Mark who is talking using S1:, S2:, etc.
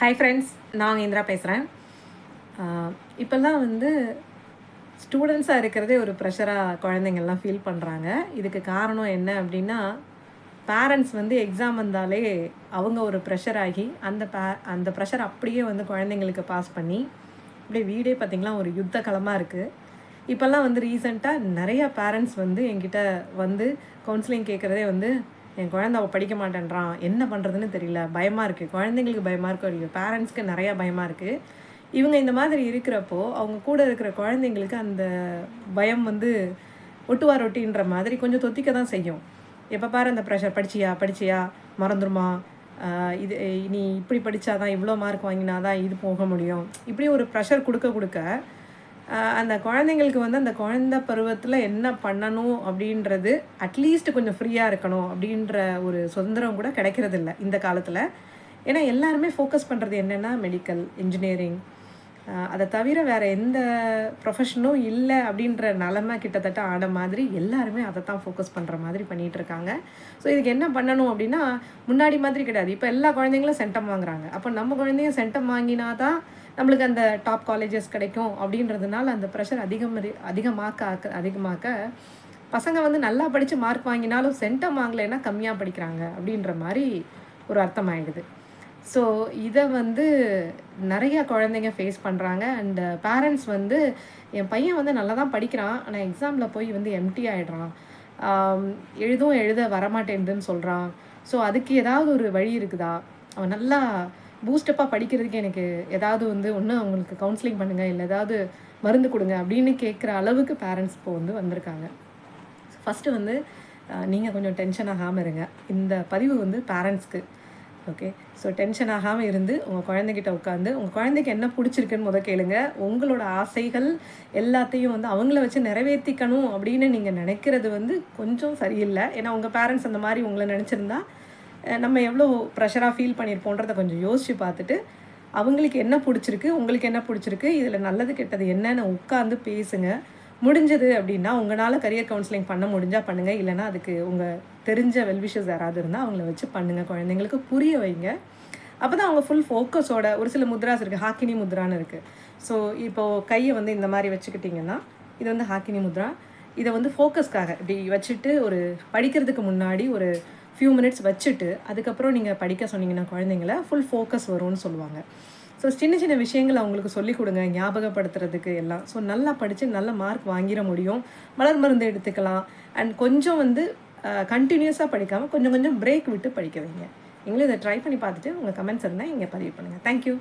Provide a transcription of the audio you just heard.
S1: Hi friends நான் இந்திரா பேசுகிறேன் இப்போல்லாம் வந்து ஸ்டூடெண்ட்ஸாக இருக்கிறதே ஒரு ப்ரெஷராக குழந்தைங்கள்லாம் ஃபீல் பண்ணுறாங்க இதுக்கு காரணம் என்ன அப்படின்னா பேரண்ட்ஸ் வந்து எக்ஸாம் வந்தாலே அவங்க ஒரு ப்ரெஷர் ஆகி அந்த பே அந்த ப்ரெஷர் அப்படியே வந்து குழந்தைங்களுக்கு பாஸ் பண்ணி அப்படியே வீடே பார்த்திங்களா ஒரு யுத்த களமாக இருக்குது இப்போல்லாம் வந்து ரீசெண்டாக நிறையா பேரண்ட்ஸ் வந்து என்கிட்ட வந்து கவுன்சிலிங் கேட்குறதே வந்து என் குழந்தை அவள் படிக்க மாட்டேன்றான். என்ன பண்ணுறதுன்னு தெரியல. பயமாக இருக்குது குழந்தைங்களுக்கு பயமாக இருக்கும் பேரண்ட்ஸ்க்கு நிறையா பயமாக இருக்குது இவங்க இந்த மாதிரி இருக்கிறப்போ அவங்க கூட இருக்கிற குழந்தைங்களுக்கு அந்த பயம் வந்து ஒட்டுவா ரொட்டின்ற மாதிரி கொஞ்சம் தொத்திக்க தான் செய்யும். எப்போ பாரு அந்த ப்ரெஷர் படிச்சியா? படிச்சியா? மறந்துடுமா இது நீ இப்படி படித்தாதான் இவ்வளோ மார்க் வாங்கினாதான் இது போக முடியும். இப்படி ஒரு ப்ரெஷர் கொடுக்க கொடுக்க அந்த குழந்தைங்களுக்கு வந்து அந்த குழந்த பருவத்தில் என்ன பண்ணணும் அப்படின்றது அட்லீஸ்ட் கொஞ்சம் ஃப்ரீயாக இருக்கணும் அப்படின்ற ஒரு சுதந்திரம் கூட கிடைக்கிறதில்ல இந்த காலத்தில். ஏன்னா எல்லாருமே ஃபோக்கஸ் பண்ணுறது என்னென்னா மெடிக்கல் இன்ஜினியரிங் அதை தவிர வேறு எந்த ப்ரொஃபஷனும் இல்லை அப்படின்ற நிலமை கிட்டத்தட்ட ஆன மாதிரி எல்லாருமே அதை தான் ஃபோக்கஸ் பண்ணுற மாதிரி பண்ணிகிட்ருக்காங்க ஸோ இதுக்கு என்ன பண்ணணும் அப்படின்னா முன்னாடி மாதிரி கிடையாது. இப்போ எல்லா குழந்தைங்களும் சென்டம் வாங்குறாங்க. அப்போ நம்ம குழந்தைங்க சென்டம் வாங்கினா தான் நம்மளுக்கு அந்த டாப் காலேஜஸ் கிடைக்கும் அப்படின்றதுனால அந்த ப்ரெஷர் அதிகம் அதிகமாக்க அதிகமாக்க பசங்க வந்து நல்லா படித்து மார்க் வாங்கினாலும் சென்டம் வாங்கலைன்னா கம்மியாக படிக்கிறாங்க அப்படின்ற மாதிரி ஒரு அர்த்தம் ஆகிடுது ஸோ இதை வந்து நிறைய குழந்தைங்க ஃபேஸ் பண்ணுறாங்க அண்ட் பேரண்ட்ஸ் வந்து என் பையன் வந்து நல்லா தான் படிக்கிறான். ஆனால் எக்ஸாமில் போய் வந்து எம்டி ஆகிடுறான் எழுதும் எழுத வரமாட்டேன்துன்னு சொல்கிறான் ஸோ அதுக்கு ஏதாவது ஒரு வழி இருக்குதா? அவன் நல்லா பூஸ்டப்பாக படிக்கிறதுக்கு எனக்கு ஏதாவது வந்து ஒன்று அவங்களுக்கு கவுன்சிலிங் பண்ணுங்கள் இல்லை ஏதாவது மருந்து கொடுங்க அப்படின்னு கேட்குற அளவுக்கு பேரண்ட்ஸ் இப்போ வந்து வந்திருக்காங்க. ஃபஸ்ட்டு வந்து நீங்கள் கொஞ்சம் டென்ஷன் ஆகாமல் இருங்க. இந்த பதிவு வந்து பேரண்ட்ஸ்க்கு ஓகே ஸோ டென்ஷன் ஆகாமல் இருந்து உங்கள் குழந்தைகிட்ட உட்காந்து உங்கள் குழந்தைக்கு என்ன பிடிச்சிருக்குன்னு முத கேளுங்க. உங்களோட ஆசைகள் எல்லாத்தையும் வந்து அவங்கள வச்சு நிறைவேற்றிக்கணும் அப்படின்னு நீங்கள் நினைக்கிறது வந்து கொஞ்சம் சரியில்லை. ஏன்னா உங்கள் பேரண்ட்ஸ் அந்த மாதிரி உங்களை நினச்சிருந்தா நம்ம எவ்வளோ ப்ரெஷராக ஃபீல் பண்ணியிருப்போன்றதை கொஞ்சம் யோசித்து பார்த்துட்டு அவங்களுக்கு என்ன பிடிச்சிருக்கு உங்களுக்கு என்ன பிடிச்சிருக்கு இதில் நல்லது கெட்டது என்னன்னு உட்காந்து பேசுங்க. முடிஞ்சது அப்படின்னா உங்களால் கரியர் கவுன்சிலிங் பண்ண முடிஞ்சால் பண்ணுங்கள் இல்லைன்னா அதுக்கு உங்கள் தெரிஞ்ச வெல்விஷஸ் யாராவது இருந்தால் அவங்கள வச்சு பண்ணுங்கள் குழந்தைங்களுக்கு புரிய வைங்க. அப்போ தான் அவங்க ஃபுல் ஃபோக்கஸோட ஒரு சில முத்ராஸ் இருக்குது ஹாக்கினி முத்ரான்னு இருக்குது ஸோ இப்போது கையை வந்து இந்த மாதிரி வச்சுக்கிட்டிங்கன்னா இது வந்து ஹாக்கினி முத்ரா. இதை வந்து ஃபோக்கஸ்க்காக இப்படி வச்சுட்டு ஒரு படிக்கிறதுக்கு முன்னாடி ஒரு ஃபியூ மினிட்ஸ் வச்சுட்டு அதுக்கப்புறம் நீங்கள் படிக்க சொன்னீங்கன்னா குழந்தைங்கள ஃபுல் ஃபோக்கஸ் வரும்னு சொல்லுவாங்க. ஸோ சின்ன சின்ன விஷயங்களை அவங்களுக்கு சொல்லிக் கொடுங்க ஞாபகப்படுத்துறதுக்கு எல்லாம். ஸோ நல்லா படித்து நல்ல மார்க் வாங்கிட முடியும். மலர் மருந்து எடுத்துக்கலாம். அண்ட் கொஞ்சம் வந்து கண்டினியூஸாக படிக்காமல் கொஞ்சம் கொஞ்சம் பிரேக் விட்டு படிக்க வைங்க. நீங்களும் இதை ட்ரை பண்ணி பார்த்துட்டு உங்கள் கமெண்ட்ஸ் இருந்தால் இங்கே பதிவு பண்ணுங்கள் தேங்க்யூ